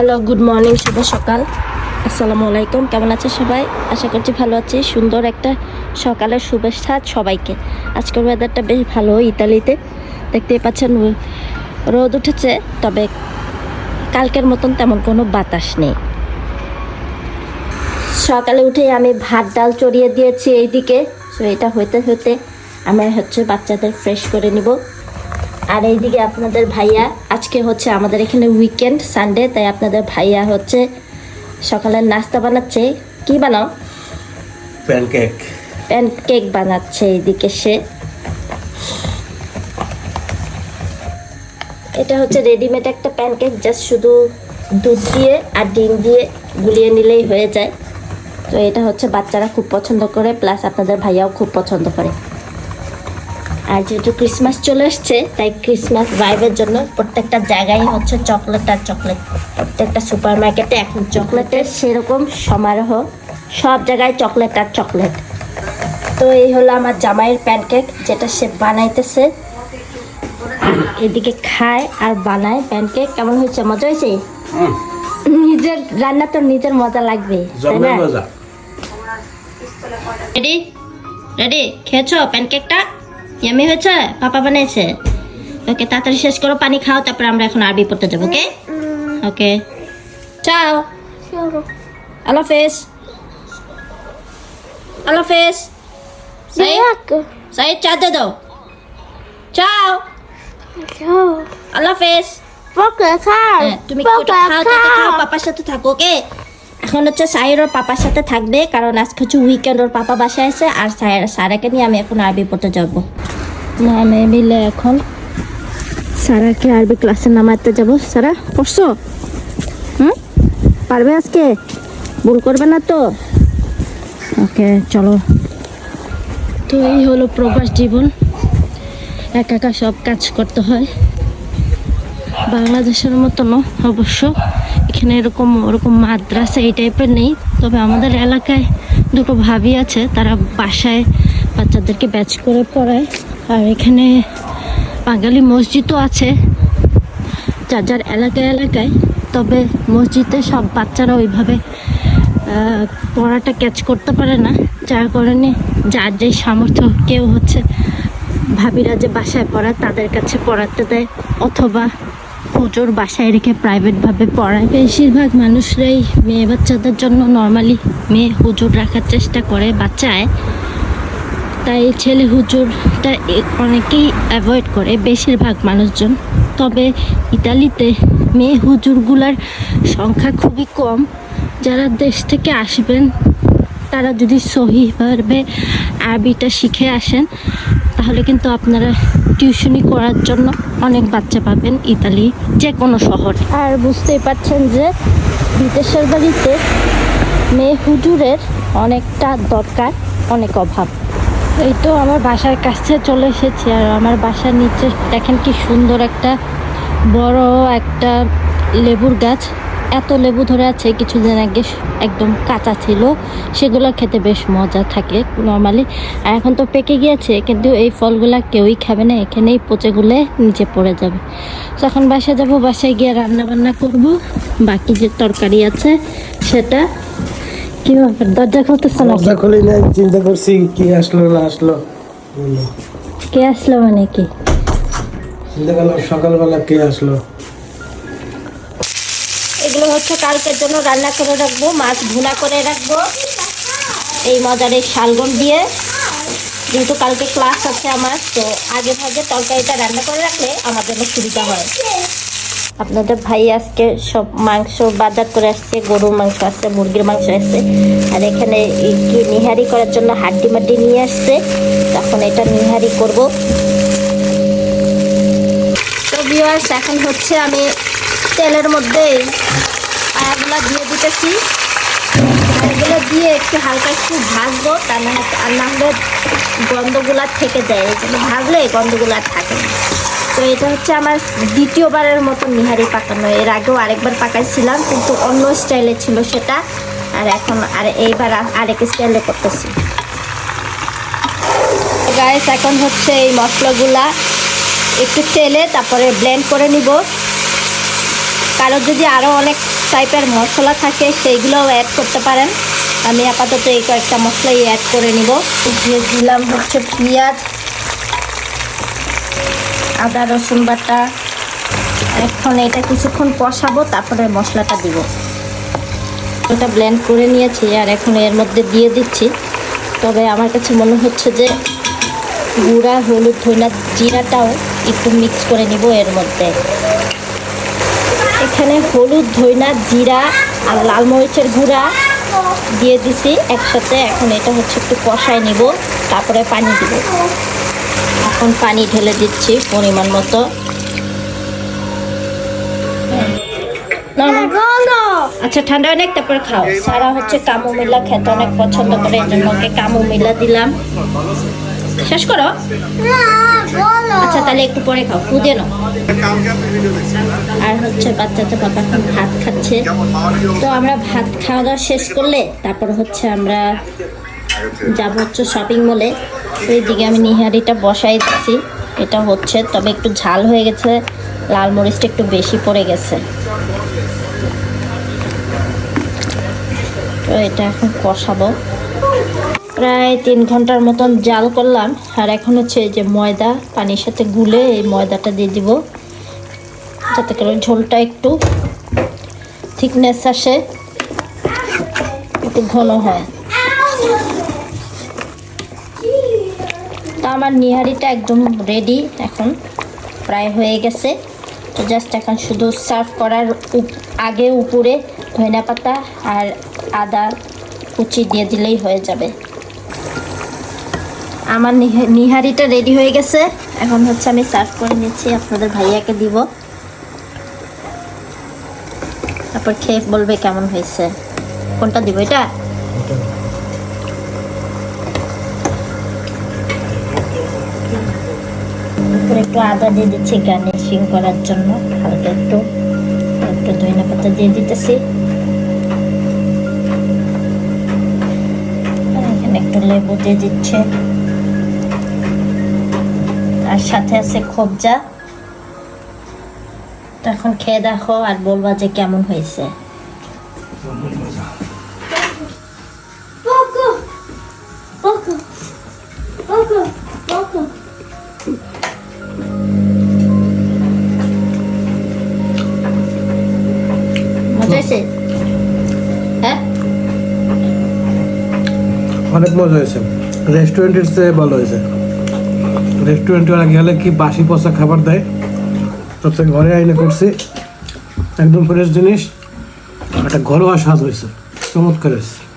Hello good morning শুভ সকাল। আসসালামু আলাইকুম, কেমন আছে সবাই? আশা করছি ভালো আছি। সুন্দর একটা সকালের শুভেচ্ছা সবাইকে। আজকের ওয়েদারটা বেশ ভালো ইতালিতে। দেখতেই পাচ্ছেন, রোদ উঠেছে, তবে কালকের মতন তেমন কোনো বাতাস নেই। সকালে উঠেই আমি ভাত, ডাল চড়িয়ে দিয়েছি এইদিকে। তো এটা হইতে হইতে আমরা হচ্ছে বাচ্চাদের ফ্রেশ করে নিব। আর এইদিকে আপনাদের ভাইয়া আজকে হচ্ছে আমাদের এখানে উইকেন্ড সানডে তাই আপনাদের ভাইয়া হচ্ছে সকালের নাস্তা বানাচ্ছে। কি বানাও? প্যানকেক প্যান কেক বানাচ্ছে এইদিকে সে। এটা হচ্ছে রেডিমেড একটা প্যানকেক জাস্ট শুধু দুধ দিয়ে আর ডিম দিয়ে গুলিয়ে নিলেই হয়ে যায়। তো এটা হচ্ছে বাচ্চারা খুব পছন্দ করে প্লাস আপনাদের ভাইয়াও খুব পছন্দ করে। আর যেহেতু ক্রিসমাস চলে এসছে তাই ক্রিসমাস ভাইবের জন্য প্রত্যেকটা জায়গায় হচ্ছে চকলেট আর চকলেট প্রত্যেকটা সুপার মার্কেটে এখন চকলেটের সেরকম সমারোহ। সব জায়গায় চকলেট আর চকলেট তো এই হলো আমার জামাইয়ের প্যানকেক যেটা সে বানাইতেছে। এদিকে খায় আর বানায় প্যানকেক কেমন হয়েছে? মজা হয়েছে? নিজের রান্না তো নিজের মজা লাগবে তাই না? রেডি রেডি খেয়েছো প্যানকেকটা ইয়ামি হয়েছে? পাপা বানিয়েছে ওকে তাড়াতাড়ি শেষ করো পানি খাও তারপর আমরা এখন আরবি পড়তে যাব ওকে? ওকে। চাও। আল্লাহ হাফেজ। আল্লাহ হাফেজ। সাইদ সাইদ চা দে দাও। চাও। আল্লাহ হাফেজ। হ্যাঁ, তুমি খাও খাও। পাপার সাথে থাকো ওকে? এখন হচ্ছে সাইর ওর পাপার সাথে থাকবে, কারণ আজকে হচ্ছে উইকেন্ড ওর পাপা বাসায় আছে, আর সাইর সারাকে নিয়ে আমি এখন আরবি পড়তে যাব। আমি মিলে এখন সারাকে আরবি ক্লাসে নামাতে যাব। সারা, পড়ছো? হুম? পারবে আজকে? ভুল করবে না তো? ওকে, চলো। তো এই হলো প্রবাস জীবন। একা একা সব কাজ করতে হয়। বাংলাদেশের মতন অবশ্য। এখানে এরকম, ওরকম মাদ্রাসা এই টাইপের নেই। তবে আমাদের এলাকায় দুটো ভাবি আছে, তারা বাসায় বাচ্চাদেরকে ব্যাচ করে পড়ায়। আর এখানে বাঙালি মসজিদও আছে, যার যার এলাকায় এলাকায়। তবে মসজিদে সব বাচ্চারা ওইভাবে পড়াটা ক্যাচ করতে পারে না। যার কারণে যার যে সামর্থ্য, কেউ হচ্ছে ভাবিরা যে বাসায় পড়ায়, তাদের কাছে পড়াতে দেয়। অথবা হুজুর বাসায় রেখে প্রাইভেটভাবে পড়ায়। বেশিরভাগ মানুষরাই মেয়ে বাচ্চাদের জন্য নর্মালি মেয়ে হুজুর রাখার চেষ্টা করে, বাচ্চায়। তাই ছেলে হুজুরটা অনেকেই অ্যাভয়েড করে বেশিরভাগ মানুষজন। তবে ইতালিতে মেয়ে হুজুরগুলার সংখ্যা খুবই কম। যারা দেশ থেকে আসবেন, তারা যদি সহিভাবে আরবিটা শিখে আসেন তাহলে কিন্তু আপনারা টিউশনি করার জন্য অনেক বাচ্চা পাবেন ইতালি যে কোনো শহর। আর বুঝতেই পারছেন যে বিদেশের বাড়িতে মেয়ে হুজুরের অনেকটা দরকার অনেক অভাব। এই তো আমার বাসার কাছে চলে এসেছি আর আমার বাসার নিচে দেখেন কি সুন্দর একটা বড় একটা লেবুর গাছ। এত লেবু ধরে আছে কিছুদিন আগে একদম কাঁচা ছিল। সেগুলো খেতে বেশ মজা থাকে নর্মালি আর এখন তো পেকে গিয়েছে কিন্তু এই ফলগুলা কেউই খাবে না এখানেই পচে গুলে নিচে পড়ে যাবে। তো এখন বাসায় যাব বাসায় গিয়ে রান্না বান্না করব। বাকি যে তরকারি আছে সেটা কি ব্যাপার? দরজা খুলতেছে না দরজা খুলি নাই চিন্তা করছি কি আসলো না আসলো। কে আসলো মানে কি? চিন্তা করলাম সকালবেলা কে আসলো। এগুলো হচ্ছে কালকের জন্য রান্না করে রাখব, মাছ ভুনা করে রাখব। এই মজার এই শালগম দিয়ে। যেহেতু কালকে ক্লাস আছে আমার, তো আগে ভাগে তরকারিটা রান্না করে রাখলে আমার জন্য সুবিধা হয়। আপনাদের ভাই আজকে সব মাংস বাজার করে আসছে, গরুর মাংস আসছে মুরগির মাংস আসছে আর এখানে কি নিহারি করার জন্য হাড্ডি মাড্ডি নিয়ে আসছে। তখন এটা নিহারি করব। তো ভিউয়ার্স এখন হচ্ছে আমি তেলের মধ্যে আয়াগুলা দিয়ে দিতেছি। আয়াগুলো দিয়ে একটু হালকা একটু ভাজবো তা না আর না হলে গন্ধগুলা থেকে যায়। এই জন্য ভাজলে গন্ধগুলা থাকে তো এটা হচ্ছে আমার দ্বিতীয়বারের মতো নিহারি পাকানো। এর আগেও আরেকবার পাকাইছিলাম, কিন্তু অন্য স্টাইলে ছিল সেটা। আর এখন আর এইবার আরেক স্টাইলে করতেছি। গাইস এখন হচ্ছে এই মশলাগুলা একটু তেলে তারপরে ব্লেন্ড করে নিব। কারও যদি আরও অনেক টাইপের মশলা থাকে, সেইগুলোও অ্যাড করতে পারেন। আমি আপাতত এই কয়েকটা মশলাই অ্যাড করে নিব। দিয়ে দিলাম হচ্ছে পেঁয়াজ, আদা, রসুন বাটা। এখন এটা কিছুক্ষণ কষাবো, তারপরে মশলাটা দিব। ওটা ব্লেন্ড করে নিয়েছি, আর এখন এর মধ্যে দিয়ে দিচ্ছি। তবে আমার কাছে মনে হচ্ছে যে গুঁড়া, হলুদ ধইনা জিরাটাও একটু মিক্স করে নিব এর মধ্যে। এখানে হলুদ ধইনা জিরা আর লাল মরিচের গুঁড়া দিয়ে দিছি। একসাথে এখন এটা হচ্ছে একটু কষায় নিব তারপরে পানি দিব। এখন পানি ঢেলে দিচ্ছি পরিমাণ মতো। না। আচ্ছা ঠান্ডা অনেক তারপরে খাও। সারা হচ্ছে কামু মিলা খেতে অনেক পছন্দ করে এই জন্য ওকে কামু মিলা দিলাম। শেষ করো? আচ্ছা তাহলে একটু পরে খাও খুদে নাও। আর হচ্ছে বাচ্চাটা বাবা এখন ভাত খাচ্ছে। তো আমরা ভাত খাওয়া দাওয়া শেষ করলে তারপর হচ্ছে আমরা যাব হচ্ছে শপিং মলে এইদিকে আমি নিহারিটা বসাই দিচ্ছি এটা হচ্ছে তবে একটু ঝাল হয়ে গেছে লাল মরিচটা একটু বেশি পড়ে গেছে। তো এটা এখন কষাবো। প্রায় তিন ঘণ্টার মতন জাল করলাম। আর এখন হচ্ছে এই যে ময়দা, পানির সাথে গুলে এই ময়দাটা দিয়ে দিব। যাতে করে ঝোলটা একটু থিকনেস আসে, একটু ঘন হয়। তা আমার নিহারিটা একদম রেডি এখন প্রায় হয়ে গেছে। তো জাস্ট এখন শুধু সার্ভ করার আগে উপরে ধনিয়া পাতা আর আদা কুচি দিয়ে দিলেই হয়ে যাবে। আমার নিহা- নিহারিটা রেডি হয়ে গেছে। এখন হচ্ছে আমি সার্ভ করে নিচ্ছি, আপনাদের ভাইয়াকে দিব। তারপর খেয়ে বলবে কেমন হয়েছে। কোনটা দিব এটা? একটু আদা দিয়ে দিচ্ছি গার্নিশিং করার জন্য, হালকা একটু। একটু ধনিয়া পাতা দিয়ে দিতেছি। এখানে একটু লেবু দিয়ে দিচ্ছে। আর সাথে আছে খোবজা। তো এখন খেয়ে দেখো আর বলবা যে কেমন হয়েছে। হ্যাঁ? অনেক মজা হয়েছে। রেস্টুরেন্টের চেয়ে ভালো হয়েছে। রেস্টুরেন্টে ওরা গেলে কি বাসি পচা খাবার দেয়? তো থেকে ঘরে আইনে করছি। একদম ফ্রেশ জিনিস। একটা ঘরোয়া স্বাদ হয়েছে। চমৎকার হয়েছে।